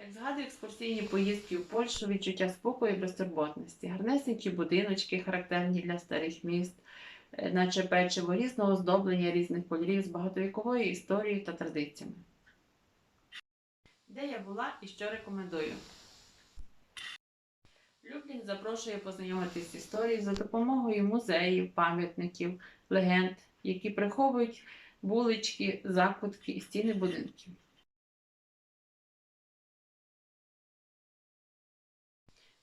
Як згадую екскурсійні поїздки в Польщу, відчуття спокою і безтурботності, гарнесенькі будиночки, характерні для старих міст, е, наче печиво різного оздоблення різних кольорів з багатовіковою історією та традиціями. Де я була і що рекомендую? Люблін запрошує познайомитись з історією за допомогою музеїв, пам'ятників, легенд, які приховують вулички, закутки і стіни будинків.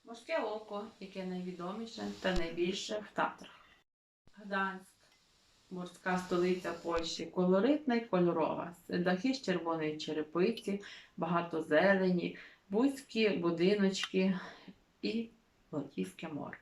Морське око, яке найвідоміше та найбільше в Татрах. Гданськ, морська столиця Польщі, колоритна й кольорова, дахи з червоної черепиці, багато зелені, вузькі будиночки і Балтійське море.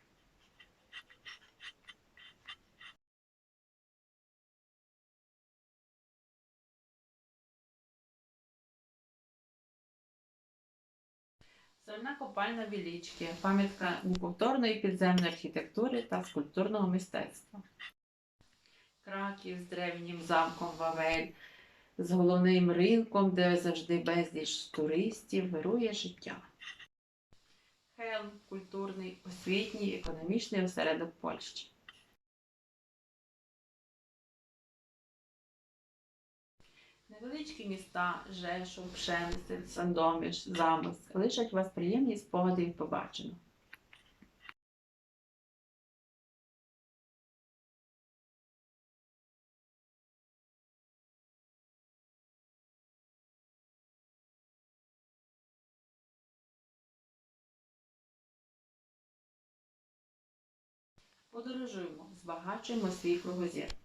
Сольна копальна Вілічки, пам'ятка неповторної підземної архітектури та скульптурного мистецтва. Краків з древнім замком Вавель, з головним ринком, де завжди безліч туристів вирує життя. Хелм культурний, освітній, економічний осередок Польщі. Невеличкі міста Жешов, Пшемисель, Сандоміж, Замос лишать вас приємні спогади від побаченого. Подорожуємо, збагачуємо свій кругозір.